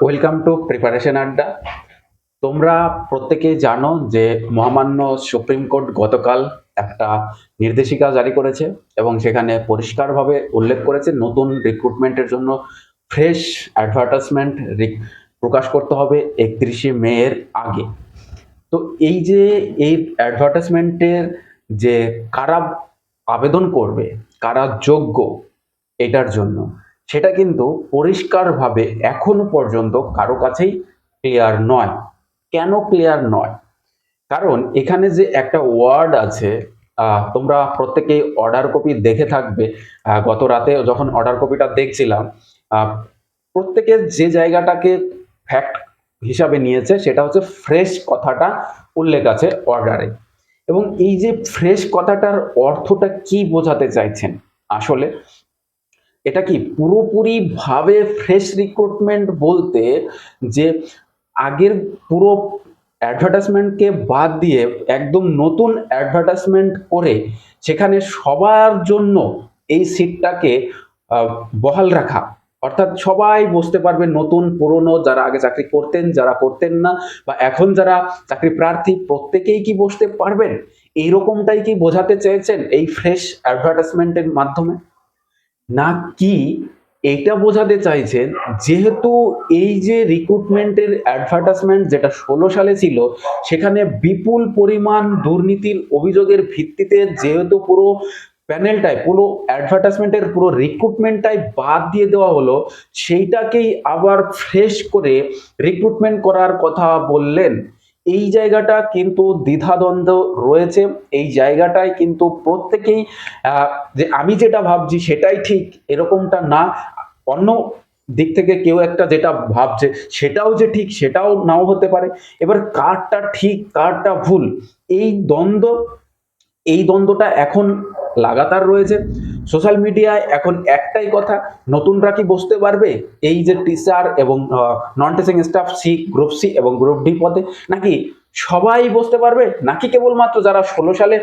Welcome to preparation আড্ডা তোমরা প্রত্যেকেই জানো যে মহামান্য সুপ্রিম কোর্ট গতকাল একটা নির্দেশিকা জারি করেছে এবং সেখানে পরিষ্কারভাবে উল্লেখ করেছে নতুন রিক্রুটমেন্টের জন্য ফ্রেশ অ্যাডভার্টাইজমেন্ট প্রকাশ করতে হবে একত্রিশে মে এর আগে তো এই যে এই অ্যাডভার্টাইজমেন্টের যে কারা আবেদন করবে, কারা যোগ্য, এটার জন্য সেটা কিন্তু পরিষ্কারভাবে এখনও পর্যন্ত কারও কাছেই ক্লিয়ার নয়। কেন ক্লিয়ার নয়? কারণ এখানে যে একটা ওয়ার্ড আছে তোমরা প্রত্যেকেই অর্ডার কপি দেখে থাকবে। গত রাতে যখন অর্ডার কপিটা দেখছিলাম প্রত্যেকে যে জায়গাটাকে ফ্যাক্ট হিসাবে নিয়েছে, সেটা হচ্ছে ফ্রেশ কথাটা উল্লেখ আছে অর্ডারে এবং এই যে ফ্রেশ কথাটার অর্থটা কি বোঝাতে চাইছেন? আসলে এটা কি পুরোপুরি ভাবে ফ্রেশ রিক্রুটমেন্ট বলতে যে আগের পুরো অ্যাডভার্টাইজমেন্টকে বাদ দিয়ে একদম নতুন অ্যাডভার্টাইজমেন্ট করে সেখানে সবার জন্য এই সিটটাকে বহাল রাখা। অর্থাৎ সবাই বসতে পারবে নতুন, পুরনো, যারা আগে চাকরি করতেন, যারা করতেন না, বা এখন যারা চাকরি প্রার্থী, প্রত্যেকেই কি বসতে পারবেন? এইরকমটাই কি বোঝাতে চেয়েছেন এই ফ্রেশ অ্যাডভার্টাইজমেন্টের মাধ্যমে? না কি এটা বোঝাতে চাইছেন যেহেতু এই যে রিক্রুটমেন্টের অ্যাডভার্টাইজমেন্ট যেটা ষোলো সালে ছিল, সেখানে বিপুল পরিমাণ দুর্নীতির অভিযোগের ভিত্তিতে যেহেতু পুরো প্যানেলটাই পুরো অ্যাডভার্টাইজমেন্টের পুরো রিক্রুটমেন্টটাই বাদ দিয়ে দেওয়া হলো, সেইটাকেই আবার ফ্রেশ করে রিক্রুটমেন্ট করার কথা বললেন। এই জায়গাটা কিন্তু দ্বিধাদ্বন্দ্ব রয়েছে। এই জায়গাটায় কিন্তু প্রত্যেকেই যে আমি যেটা ভাবছি সেটাই ঠিক, এরকমটা না। অন্য দিক থেকে কেউ একটা যেটা ভাবছে সেটাও যে ঠিক, সেটাও নাও হতে পারে। এবার কারটা ঠিক, কারটা ভুল, এই দ্বন্দ্ব এই দ্বন্দ্বটা এখন লাগাতার রয়েছে। সোশ্যাল মিডিয়ায় এখন একটাই কথা, নতুনরা কি বসতে পারবে? এই যে টিচার এবং non teaching staff C group C এবং গ্রুপ ডি পদে নাকি সবাই বসতে পারবে? নাকি কেবলমাত্র যারা ষোলো সালে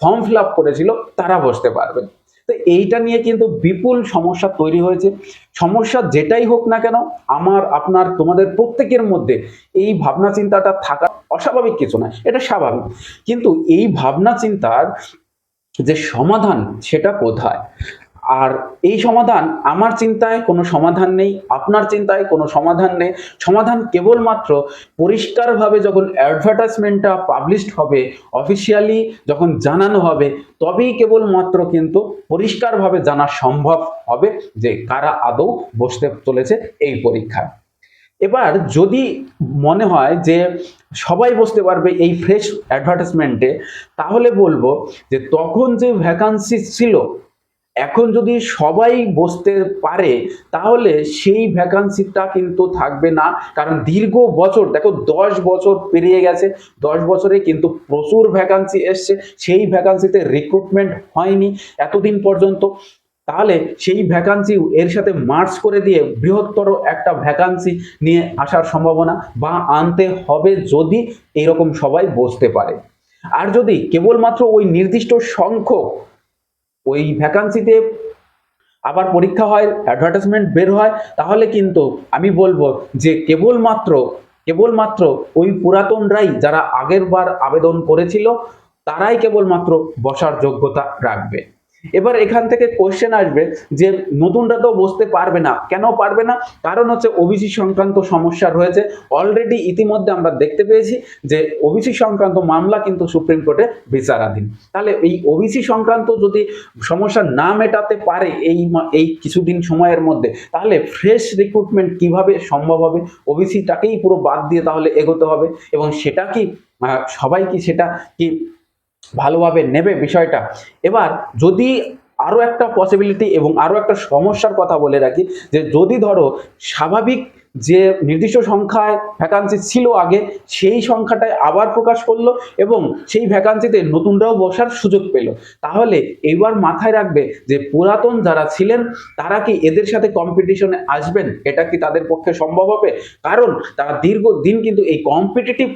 ফর্ম ফিল আপ করেছিল, তারা বসতে পারবে? তো এইটা নিয়ে কিন্তু বিপুল সমস্যা তৈরি হয়েছে। সমস্যা যেটাই হোক না কেন, আমার, আপনার, তোমাদের প্রত্যেকের মধ্যে এই ভাবনা চিন্তাটা থাকা অস্বাভাবিক কিছু না এটা স্বাভাবিক। কিন্তু এই ভাবনা চিন্তার যে সমাধান, সেটা কোথায়? আর এই সমাধান আমার চিন্তায় কোনো সমাধান নেই, আপনার চিন্তায় কোনো সমাধান নেই। সমাধান কেবলমাত্র পরিষ্কারভাবে যখন অ্যাডভার্টাইজমেন্টটা পাবলিশড হবে অফিসিয়ালি যখন জানানো হবে, তবেই কেবলমাত্র কিন্তু পরিষ্কারভাবে জানা সম্ভব হবে যে কারা আদৌ বসতে চলেছে এই পরীক্ষায়। এবার যদি মনে হয় যে সবাই বসতে পারবে এই ফ্রেশ অ্যাডভার্টাইজমেন্টে তাহলে বলব যে তখন যে ভ্যাকান্সি ছিল এখন যদি সবাই বসতে পারে, তাহলে সেই ভ্যাকান্সিটা কিন্তু থাকবে না। কারণ দীর্ঘ বছর, দেখো দশ বছর পেরিয়ে গেছে, দশ বছরে কিন্তু প্রচুর ভ্যাকান্সি এসছে। সেই ভ্যাকান্সিতে রিক্রুটমেন্ট হয়নি এতদিন পর্যন্ত। তাহলে সেই ভ্যাকান্সি এর সাথে মার্চ করে দিয়ে বৃহত্তর একটা ভ্যাকান্সি নিয়ে আসার সম্ভাবনা বা আনতে হবে যদি এরকম সবাই বসতে পারে। আর যদি কেবলমাত্র ওই নির্দিষ্ট সংখ্যক ওই ভ্যাকান্সিতে আবার পরীক্ষা হয় অ্যাডভার্টাইজমেন্ট বের হয়, তাহলে কিন্তু আমি বলব যে কেবলমাত্র কেবলমাত্র ওই পুরাতনরাই যারা আগের বার আবেদন করেছিল, তারাই কেবলমাত্র বসার যোগ্যতা রাখবে। এবার এখান থেকে কোয়েশ্চেন আসবে যে নতুনরা তো বসতে পারবে না। কেন পারবে না? কারণ হচ্ছে ওবিসি সংক্রান্ত সমস্যা রয়েছে। অলরেডি ইতিমধ্যে আমরা দেখতে পেয়েছি যে ওবিসি সংক্রান্ত মামলা কিন্তু সুপ্রিম কোর্টে বিচারাধীন। তাহলে এই ওবিসি সংক্রান্ত যদি সমস্যা না মেটাতে পারে এই এই কিছুদিন সময়ের মধ্যে, তাহলে ফ্রেশ রিক্রুটমেন্ট কীভাবে সম্ভব হবে? ওবিসিটাকেই পুরো বাদ দিয়ে তাহলে এগোতে হবে। এবং সেটা কি সবাই কি সেটা কি ভালোভাবে নেবে বিষয়টা। এবার যদি আরও একটা পসিবিলিটি এবং আরও একটা সমস্যার কথা বলে রাখি, যে যদি ধরো স্বাভাবিক যে নির্দিষ্ট সংখ্যায় ভ্যাকান্সি ছিল আগে, সেই সংখ্যাটায় আবার প্রকাশ করল এবং সেই ভ্যাকান্সিতে নতুনরাও বসার সুযোগ পেল। তাহলে এবার মাথায় রাখবে যে পুরাতন যারা ছিলেন, তারা কি এদের সাথে কম্পিটিশনে আসবেন? এটা কি তাদের পক্ষে সম্ভব হবে? কারণ তারা দীর্ঘদিন কিন্তু এই কম্পিটিটিভ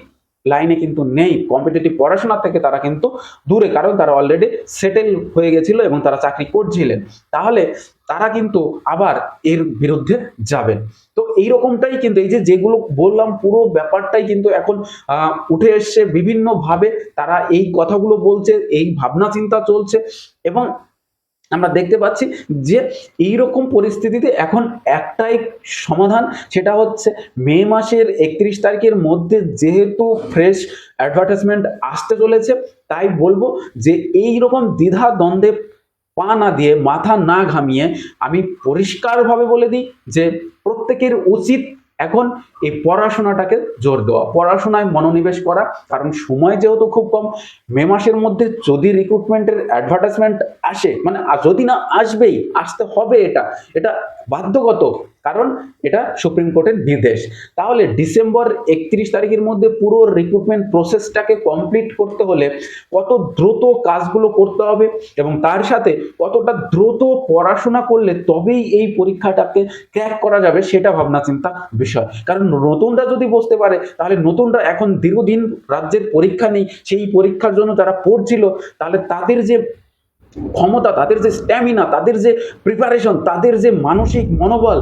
লাইনে কিন্তু নেই। কম্পিটিটিভ পড়াশোনা থেকে তারা কিন্তু দূরে, কারণ তারা অলরেডি সেটেল হয়ে গেছিল এবং তারা চাকরি করছিলেন। তাহলে তারা কিন্তু আবার এর বিরুদ্ধে যাবে। তো এইরকমটাই কিন্তু এই যে যেগুলো বললাম, পুরো ব্যাপারটাই কিন্তু এখন উঠে এসছে। বিভিন্নভাবে তারা এই কথাগুলো বলছে, এই ভাবনা চিন্তা চলছে এবং আমরা দেখতে পাচ্ছি যে এইরকম পরিস্থিতিতে এখন একটাই সমাধান, সেটা হচ্ছে মে মাসের একত্রিশ তারিখের মধ্যে যেহেতু ফ্রেশ অ্যাডভার্টাইজমেন্ট আসতে চলেছে, তাই বলব যে এই রকম দ্বিধা দ্বন্দ্বে পা না দিয়ে, মাথা না ঘামিয়ে আমি পরিষ্কারভাবে বলে দিই যে প্রত্যেকের উচিত এখন এই পড়াশোনাটাকে জোর দেওয়া, পড়াশোনায় মনোনিবেশ করা, কারণ সময় যেহেতু খুব কম, মে মাসের মধ্যে যদি রিক্রুটমেন্টের অ্যাডভার্টাইজমেন্ট আসে মানে যদি না আসবেই, আসতে হবে এটা এটা বাধ্যগত কারণ এটা সুপ্রিম কোর্টের নির্দেশ। তাহলে ডিসেম্বর একত্রিশ তারিখের মধ্যে পুরো রিক্রুটমেন্ট প্রসেসটাকে কমপ্লিট করতে হলে কত দ্রুত কাজগুলো করতে হবে এবং তার সাথে কতটা দ্রুত পড়াশোনা করলে তবেই এই পরীক্ষাটাকে ক্র্যাক করা যাবে সেটা ভাবনা চিন্তা বিষয়। কারণ নতুনরা যদি বসতে পারে, তাহলে নতুনরা এখন দীর্ঘদিন রাজ্যের পরীক্ষা নেই, সেই পরীক্ষার জন্য তারা পড়ছিল, তাহলে তাদের যে ক্ষমতা, তাদের যে স্ট্যামিনা তাদের যে প্রিপারেশন তাদের যে মানসিক মনোবল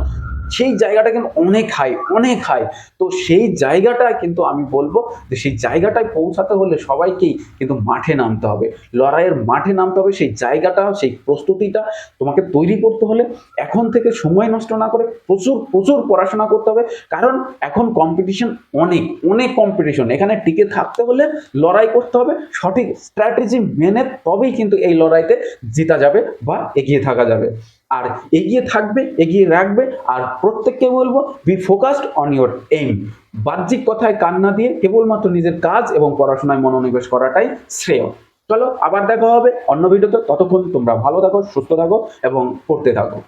সেই জায়গাটা কিন্তু অনেক হাই অনেক হাই তো সেই জায়গাটা কিন্তু আমি বলব যে সেই জায়গাটায় পৌঁছাতে হলে সবাইকেই কিন্তু মাঠে নামতে হবে। লড়াইয়ের মাঠে নামতে হবে, সেই জায়গাটা, সেই প্রস্তুতিটা তোমাকে তৈরি করতে হলে এখন থেকে সময় নষ্ট না করে প্রচুর প্রচুর পড়াশোনা করতে হবে। কারণ এখন কম্পিটিশন অনেক অনেক কম্পিটিশন এখানে টিকে থাকতে হলে লড়াই করতে হবে। সঠিক স্ট্র্যাটেজি মেনে তবেই কিন্তু এই লড়াইতে জিতা যাবে বা এগিয়ে থাকা যাবে। আর এগিয়ে থাকবে, এগিয়ে রাখবে, আর প্রত্যেককে বলব be focused on your aim বাহ্যিক কথায় কান্না দিয়ে কেবলমাত্র নিজের কাজ এবং পড়াশোনায় মনোনিবেশ করাটাই শ্রেয়। চলো, আবার দেখা হবে অন্য ভিডিওতে। ততক্ষণ তোমরা ভালো থাকো, সুস্থ থাকো এবং পড়তে থাকো।